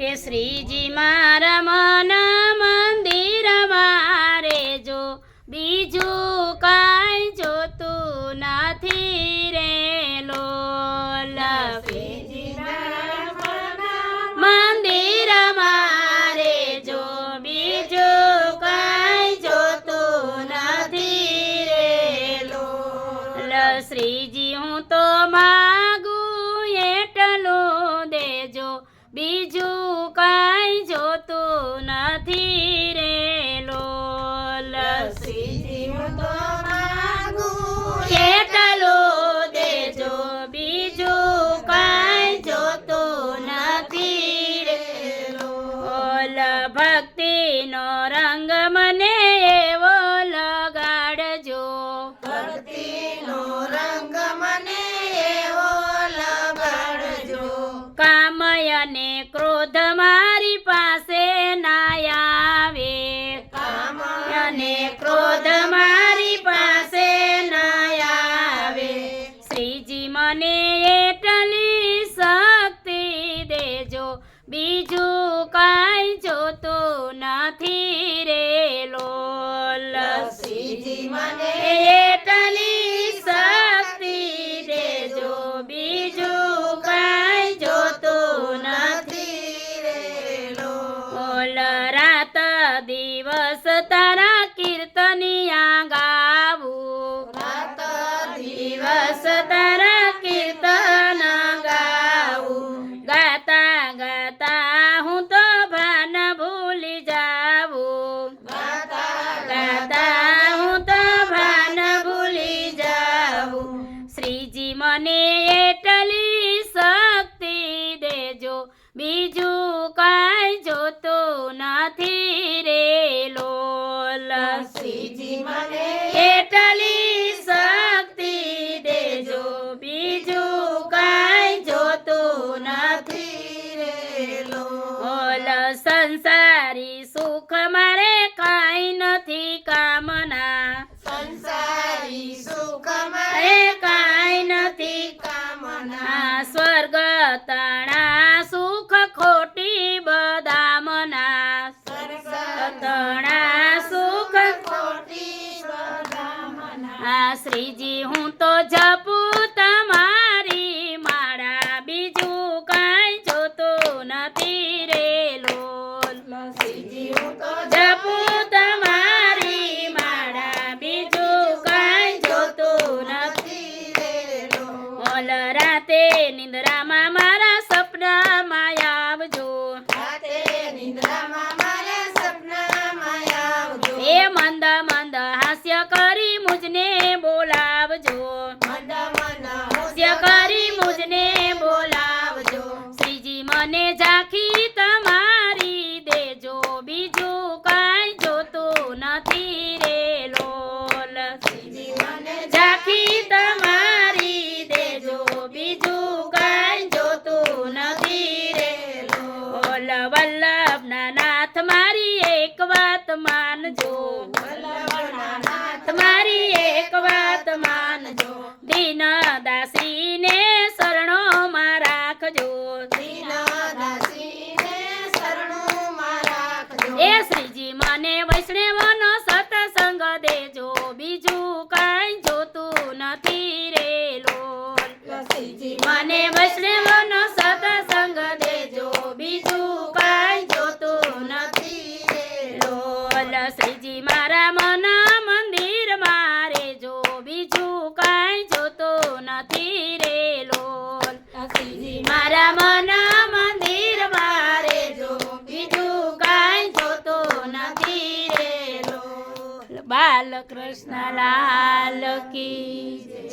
કે શ્રીજી મારા મન મંદિર મારે જો બીજું કાંઈ જોતું નથી રે લોલ. શ્રીજી મંદિર મારે જો બીજું કાંઈ જોતું નથી રે લોલ. શ્રીજી હું તો માગું નથી રે લોલ તો માગું. એટલું દેજો બીજું કાંઈ જોતું નથી રે લોલ. ભક્તિનો રંગ મને એવો લગાડજો. ભક્તિનો રંગ મને એવો લગાડજો. કામય અને ક્રોધ બીજું કાંઈ જોતું નથી રે લોલ. લસીજી મને એટલી શક્તિ દેજો બીજું કાંઈ જોતું નથી રે રેલો રાત દિવસ તારા કીર્તનિયા ગાવું રાત દિવસ તારા શ્રીજી આ શ્રીજી હું તો જપું તમારી. માળા બીજું કાંઈ જોતું નથી રે લોલ. શ્રીજી હું તો જપું તમારી. માળા બીજું કાંઈ જોતું નથી રાતે નિંદ્રામાં મારા સપનામાં આવજો. રાતે નિંદ્રામાં મારા સપનામાં આવજો એ મંદ મંદ હાસ્ય કરી મુજને બોલાવજો મંદ મંદ હાસ્ય કરી મુજને બોલાવજો શ્રીજી મને ઝાંખી તમારી દેજો બીજું કાંઈ જોતું નથી રે લોલ શ્રીજી મને ઝાંખી તમારી દેજો બીજું કાંઈ જોતું નથી રે ઓલ વલ્લભના નાથ મારી એક વાત માનજો વલ્લભના નાથ તમારી એક વાત માનજો દીન દાસીને શરણોમાં રાખજો. દીનદાસીને શરણોમાં રાખજો. એ શ્રીજી મને વૈષ્ણવનો સત્સંગ દેજો બીજું કાંઈ જોતું નથી રે લોલ શ્રીજી મને વૈષ્ણવનો સત્સંગ દેજો બીજું કાંઈ જોતું નથી લોલ શ્રીજી મારા મન મંદિર મારે જો બીજું કાંઈ જોતું નથી રે લોલ શ્રીજી મારા મન મંદિર મારે જો બીજું કાંઈ જોતું નથી રે લોલ બાલકૃષ્ણ લાલ કી